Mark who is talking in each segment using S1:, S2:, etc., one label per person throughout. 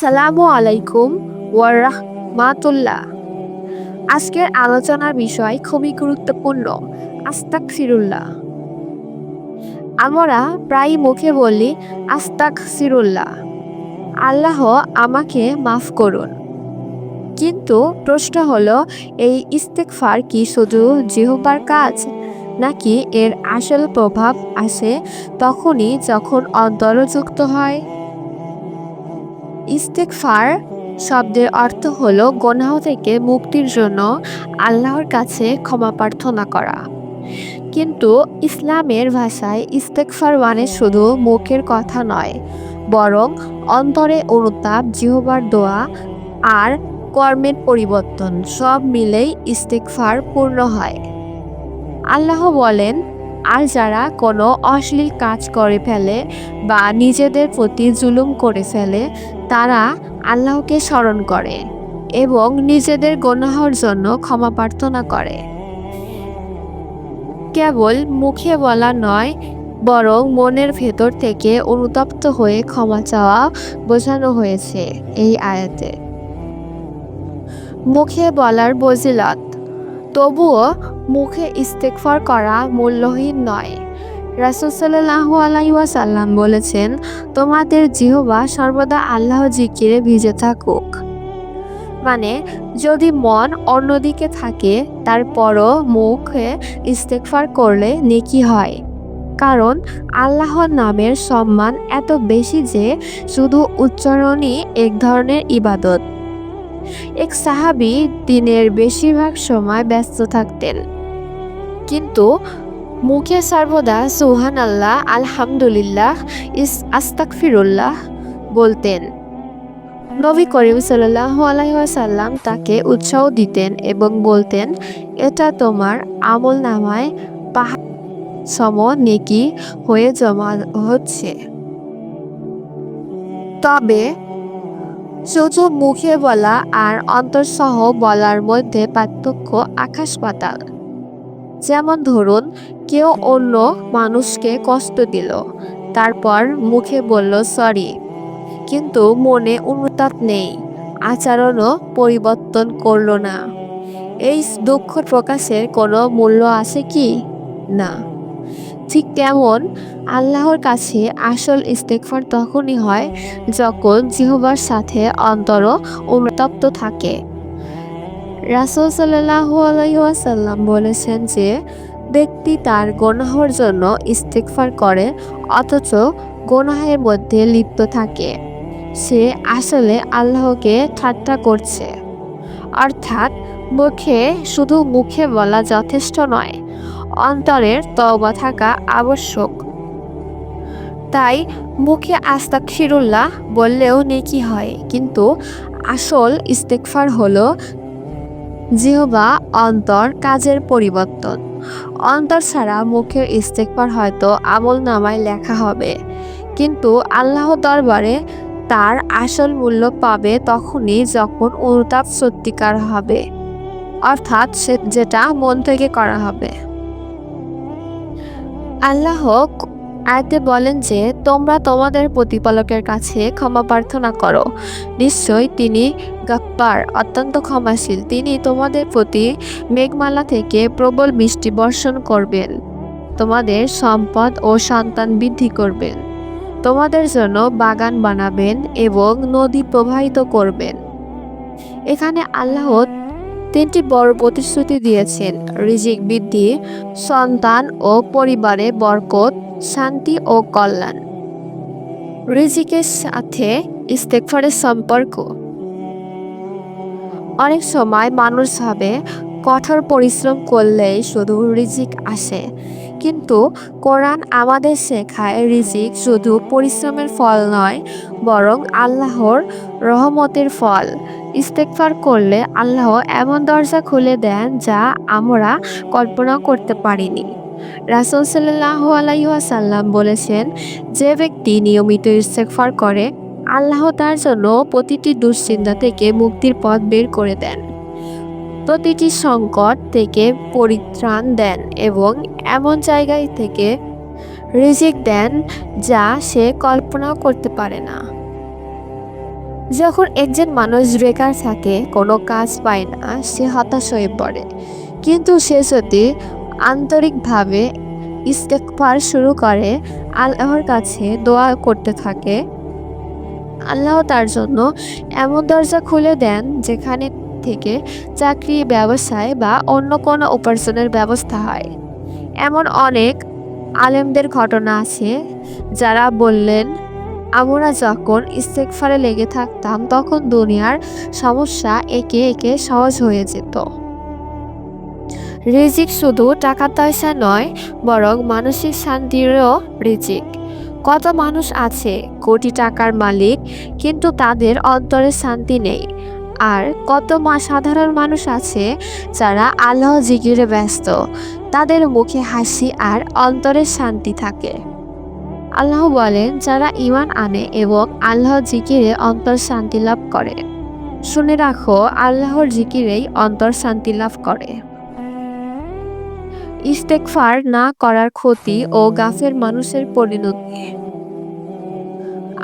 S1: সালামু আলাইকুম ওয়ারহমাতুল্লাহ। আজকের আলোচনার বিষয় খুবই গুরুত্বপূর্ণ আস্তাক ফিরুল্লাহ আমরা প্রায় মুখে বলি আস্তাক ফিরুল্লাহ আল্লাহ আমাকে মাফ করুন। কিন্তু প্রশ্ন হলো, এই ইস্তেকফার কি শুধু জিহবার কাজ, নাকি এর আসল প্রভাব আসে তখনই যখন অন্তরযুক্ত হয়? ইস্তেকফার শব্দের অর্থ হল গোনাহ থেকে মুক্তির জন্য আল্লাহর কাছে ক্ষমা প্রার্থনা করা। কিন্তু ইসলামের ভাষায় ইস্তেকফার মানে শুধু মুখের কথা নয়, বরং অন্তরে অনুতাপ, জিহবার দোয়া আর কর্মের পরিবর্তন, সব মিলেই ইস্তেকফার পূর্ণ হয়। আল্লাহ বলেন, আর যারা কোনো অশ্লীল কাজ করে ফেলে বা নিজেদের প্রতি জুলুম করে ফেলে তারা আল্লাহকে স্মরণ করে এবং নিজেদের গোনাহর জন্য ক্ষমা প্রার্থনা করে। কেবল মুখে বলা নয়, বরং মনের ভেতর থেকে অনুতপ্ত হয়ে ক্ষমা চাওয়া বোঝানো হয়েছে এই আয়াতে। মুখে বলার বজিলত, তবুও মুখে ইস্তেকফার করা মূল্যহীন নয়। রাসুল সাল্লাহ আলাইসাল্লাম বলেছেন, তোমাদের জিহবা সর্বদা আল্লাহ জিকিরে ভিজে থাকুক। মানে যদি মন অন্যদিকে থাকে, তারপরও মুখে ইস্তেকফার করলে নেকি হয়। কারণ, আল্লাহর নামের সম্মান এত বেশি যে শুধু উচ্চারণই এক ধরনের ইবাদত। এক সাহাবি দিনের বেশিরভাগ সময় ব্যস্ত থাকতেন। কিন্তু মুখে সর্বদা সুহান আল্লাহ আলহামদুলিল্লাহ, ইস আস্তাকফিরুল্লাহ বলতেন। নবী করিম সাল্লাহ আলাইসাল্লাম তাকে উৎসাহ দিতেন এবং বলতেন, এটা তোমার আমল নামায় পাহাড় সম নেকি হয়ে জমা হচ্ছে। তবে শুধু মুখে বলা আর অন্তরসহ বলার মধ্যে পার্থক্য আকাশ পাতাল যেমন ধরুন কেউ অন্য মানুষকে কষ্ট দিল। তারপর মুখে বলল, সরি। কিন্তু মনে অনুতাপ নেই। আচরণও পরিবর্তন করল না। এই দুঃখ প্রকাশের কোনো মূল্য আছে কি? না। ঠিক তেমন। আল্লাহর কাছে আসল ইস্তেকফার তখনই হয় যখন জিহবার সাথে অন্তর অনুতপ্ত থাকে। রাসুল সাল্লাহ আলাইসাল্লাম বলেছেন যে ব্যক্তি তার গোনাহর জন্য ইস্তেকফার করে, অথচ গোনাহের মধ্যে লিপ্ত থাকে। সে আসলে আল্লাহকে ঠাট্টা করছে। অর্থাৎ মুখে শুধু মুখে বলা যথেষ্ট নয়, অন্তরের তওবা থাকা আবশ্যক। তাই মুখে আস্তাক ফিরুল্লাহ বললেও নেকি হয়, কিন্তু আসল ইস্তেকফার হলো জিহবা অন্তর কাজের পরিবর্তন। অন্তর ছাড়া মুখের ইস্তেকবার হয়তো আমল নামায় লেখা হবে। কিন্তু আল্লাহ দরবারে তার আসল মূল্য পাবে তখনই যখন অনুতাপ সত্যিকার হবে। অর্থাৎ সে যেটা মন থেকে করা হবে। আল্লাহ আয়তে বলেন যে, তোমরা তোমাদের প্রতিপালকের কাছে ক্ষমা প্রার্থনা করো। নিশ্চয় তিনি গাপ্পার অত্যন্ত ক্ষমাশীল। তিনি তোমাদের প্রতি মেঘমালা থেকে প্রবল বৃষ্টি বর্ষণ করবেন। তোমাদের সম্পদ ও সন্তান বৃদ্ধি করবেন। তোমাদের জন্য বাগান বানাবেন এবং নদী প্রবাহিত করবেন। এখানে আল্লাহ তিনটি বড় প্রতিশ্রুতি দিয়েছেন। রিজিক বৃদ্ধি, সন্তান ও পরিবারে বরকত শান্তি ও কল্যাণ। রিজিকের সাথে ইস্তেকফারের সম্পর্ক। অনেক সময় মানুষ ভাবে, কঠোর পরিশ্রম করলেই শুধু রিজিক আসে। কিন্তু কোরআন আমাদের শেখায় রিজিক শুধু পরিশ্রমের ফল নয়, বরং আল্লাহর রহমতের ফল। ইস্তেকফার করলে আল্লাহ এমন দরজা খুলে দেন যা আমরা কল্পনা করতে পারিনি। রাসুল সাল্লাহ আলাইসাল্লাম বলেছেন, যে ব্যক্তি নিয়মিত ইস্তেকফার করে, আল্লাহ তার জন্য প্রতিটি দুশ্চিন্তা থেকে মুক্তির পথ বের করে দেন। প্রতিটি সংকট থেকে পরিত্রাণ দেন এবং এমন জায়গায় থেকে রিজিক দেন যা সে কল্পনাও করতে পারে না। যখন একজন মানুষ বেকার থাকে, কোনো কাজ পায় না, সে হতাশ হয়ে পড়ে। কিন্তু সে যদি আন্তরিকভাবে ইস্তেকবার শুরু করে, আল্লাহর কাছে দোয়া করতে থাকে। আল্লাহ তার জন্য এমন দরজা খুলে দেন যেখানে থেকে চাকরি, ব্যবসায় বা অন্য কোনো উপার্জনের ব্যবস্থা হয়। এমন অনেক আলেমদের ঘটনা আছে যারা বললেন, আমরা যখন ইস্তেকফারে লেগে থাকতাম, তখন দুনিয়ার সমস্যা একে একে সহজ হয়ে যেত। রিজিক শুধু টাকা পয়সা নয়, বরং মানসিক শান্তিরও রিজিক। কত মানুষ আছে, কোটি টাকার মালিক, কিন্তু তাদের অন্তরে শান্তি নেই। আর কত মা সাধারণ মানুষ আছে, যারা আল্লাহ জিকিরে ব্যস্ত। তাদের মুখে হাসি আর অন্তরে শান্তি থাকে। আল্লাহ বলেন, যারা ইমান আনে এবং আল্লাহ জিকিরে অন্তর শান্তি লাভ করে। শুনে রাখো, আল্লাহর জিকিরেই অন্তর শান্তি লাভ করে। ইস্তেকফার না করার ক্ষতি ও গাফের মানুষের পরিণতি।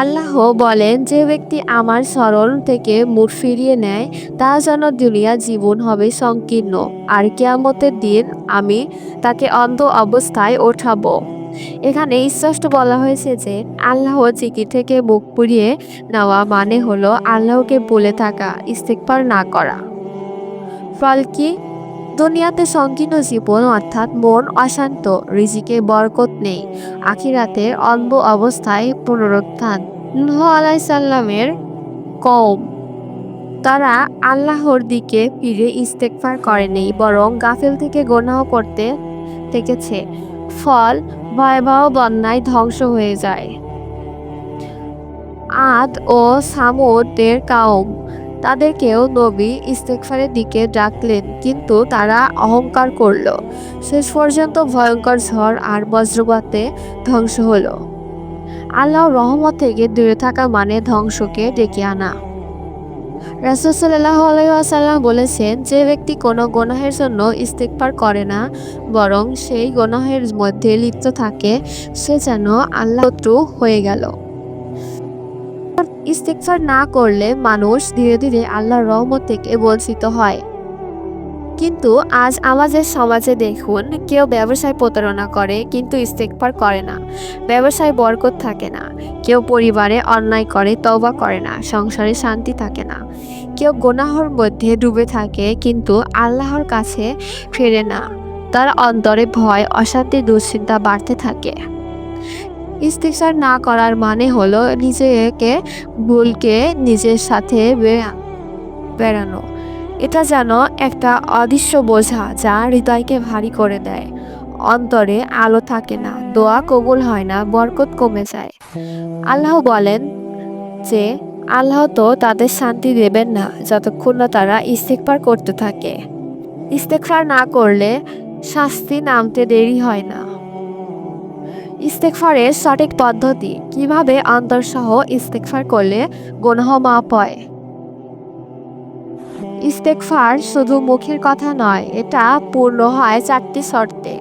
S1: আল্লাহ বলেন, যে ব্যক্তি আমার স্মরণ থেকে মুখ ফিরিয়ে নেয়, তা যেন দুনিয়া জীবন হবে সংকীর্ণ, আর কেয়ামতের দিন আমি তাকে অন্ধ অবস্থায় ওঠাবো। এখানে স্পষ্ট বলা হয়েছে যে, আল্লাহ জিকির থেকে মুখ পুড়িয়ে নেওয়া মানে হলো আল্লাহকে বলে থাকা ইস্তেকবার না করা। ফল কি? দুনিয়াতে সংকীর্ণ জীবন অর্থাৎ মন অশান্ত রিজিকে বরকত নেই। আখিরাতে অন্ধ অবস্থায় পুনরুত্থান। নুহ আলাইসাল্লামের কম তারা আল্লাহর দিকে ফিরে ইস্তেকফার করেনি বরং গাফেল থেকে গোনাহ করতে থেকেছে। ফল ভয়াবহ বন্যায় ধ্বংস হয়ে যায়। আদ ও সামুদের কাউম তাদেরকেও নবী ইস্তেকফারের দিকে ডাকলেন, কিন্তু তারা অহংকার করল। শেষ পর্যন্ত ভয়ঙ্কর ঝড় আর বজ্রপাতে ধ্বংস হলো। আল্লাহ রহমত থেকে দূরে থাকা মানে ধ্বংসকে ডেকে আনা। রাসুল সাল্লাহ বলেছেন, যে ব্যক্তি কোনো গোনাহের জন্য ইস্তেকবার করে না, বরং সেই গোনাহের মধ্যে লিপ্ত থাকে, সে যেন আল্লাহ হয়ে গেল। ইস্তেকফার না করলে মানুষ ধীরে ধীরে আল্লাহর রহমত থেকে বঞ্চিত হয়। কিন্তু আজ আমাদের সমাজে দেখুন, কেউ ব্যবসায় প্রতারণা করে কিন্তু ইস্তেকফার করে না। ব্যবসায় বরকত থাকে না। কেউ পরিবারে অন্যায় করে, তওবা করে না। সংসারে শান্তি থাকে না। কেউ গোনাহর মধ্যে ডুবে থাকে কিন্তু আল্লাহর কাছে ফেরে না। তার অন্তরে ভয়, অশান্তি, দুশ্চিন্তা বাড়তে থাকে। ইস্তিকসার না করার মানে হলো নিজেকে, ভুলকে নিজের সাথে বেড়া- বেড়ানো। এটা যেন একটা অদৃশ্য বোঝা যা হৃদয়কে ভারী করে দেয়। অন্তরে আলো থাকে না, দোয়া কবুল হয় না, বরকত কমে যায়। আল্লাহ বলেন যে, আল্লাহ তো তাদের শান্তি দেবেন না যতক্ষণ না তারা ইস্তেকবার করতে থাকে। ইস্তেকফার না করলে শাস্তি নামতে দেরি হয় না। ইস্তেকফারের সঠিক পদ্ধতি। কীভাবে অন্তরসহ ইস্তেকফার করলে গুনাহ মাপ হয়? ইস্তেকফার শুধু মুখের কথা নয়, এটা পূর্ণ হয় চারটি শর্তে।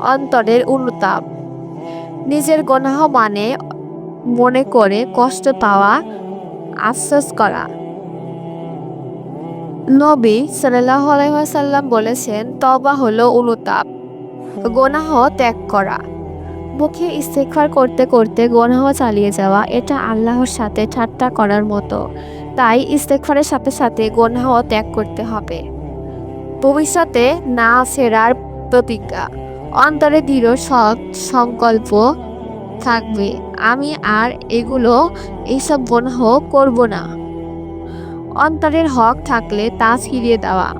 S1: অন্তরের অনুতাপ নিজের গনাহ মানে মনে করে কষ্ট পাওয়া, আফসোস করা। নবী সাল্লাহ আলাইসাল্লাম বলেছেন তবা হলো অনুতাপ। গোনাহ ত্যাগ করা। মুখে ইস্তেকফার করতে করতে গোনাহ চালিয়ে যাওয়া, এটা আল্লাহর সাথে ঠাট্টা করার মতো। তাই ইস্তেকফারের সাথে সাথে গোনাহ ত্যাগ করতে হবে। ভবিষ্যতে না ফেরার প্রতিজ্ঞা। অন্তরে দৃঢ় সৎ সংকল্প থাকবে। আমি আর এগুলো, এইসব গোনাহ করব না। অন্তরের হক থাকলে তা ফিরিয়ে দেওয়া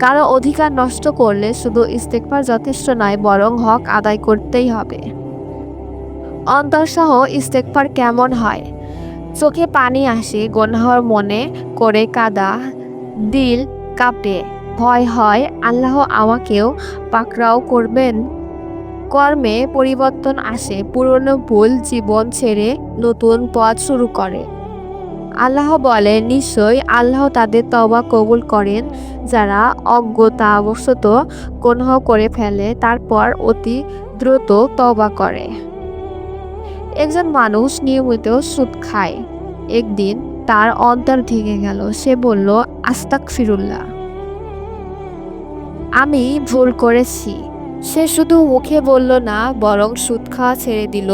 S1: কারও অধিকার নষ্ট করলে শুধু ইস্তেকবার যথেষ্ট নয়, বরং হক আদায় করতেই হবে। অন্তরসহ ইস্তেকবার কেমন হয়? চোখে পানি আসে, গোনাহর মনে করে কাদা, দিল কাঁপে, ভয় হয়, আল্লাহ আমাকেও পাকড়াও করবেন। কর্মে পরিবর্তন আসে, পুরনো ভুল জীবন ছেড়ে নতুন পথ শুরু করে। আল্লাহ বলে নিশ্চয়ই আল্লাহ তাদের তবা কবুল করেন, যারা অজ্ঞতাবশত কোনহ করে ফেলে, তারপর অতি দ্রুত তওবা করে। একজন মানুষ নিয়মিত সুদ খায়। একদিন তার অন্তর ভেঙে গেল। সে বলল আস্তাক ফিরুল্লাহ আমি ভুল করেছি। সে শুধু মুখে বলল না, বরং সুদ খাওয়া ছেড়ে দিল।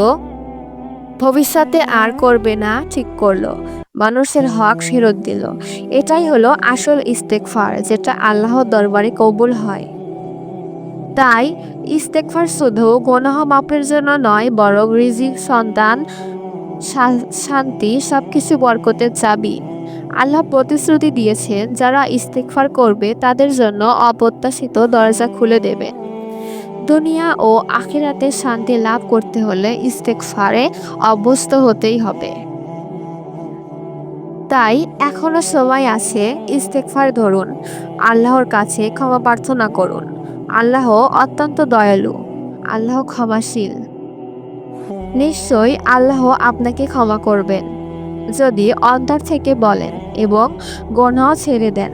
S1: ভবিষ্যতে আর করবে না, ঠিক করল। মানুষের হক ফেরত দিল। এটাই হলো আসল ইস্তেকফার যেটা আল্লাহর দরবারে কবুল হয়। তাই ইস্তেকফার শুধু গণহ মাপের জন্য নয়, বরং রিজিক, সন্তান শান্তি সবকিছু বরকতের চাবি। আল্লাহ প্রতিশ্রুতি দিয়েছেন, যারা ইস্তেকফার করবে তাদের জন্য অপ্রত্যাশিত দরজা খুলে দেবে। দুনিয়া ও আখেরাতে শান্তি লাভ করতে হলে ইস্তেকফারে অভ্যস্ত হতেই হবে। তাই এখনও সময় আছে ইস্তেকফার ধরুন। আল্লাহর কাছে ক্ষমা প্রার্থনা করুন। আল্লাহ অত্যন্ত দয়ালু, আল্লাহ ক্ষমাশীল। নিশ্চয়ই আল্লাহ আপনাকে ক্ষমা করবেন, যদি অন্তর থেকে বলেন এবং গণ ছেড়ে দেন।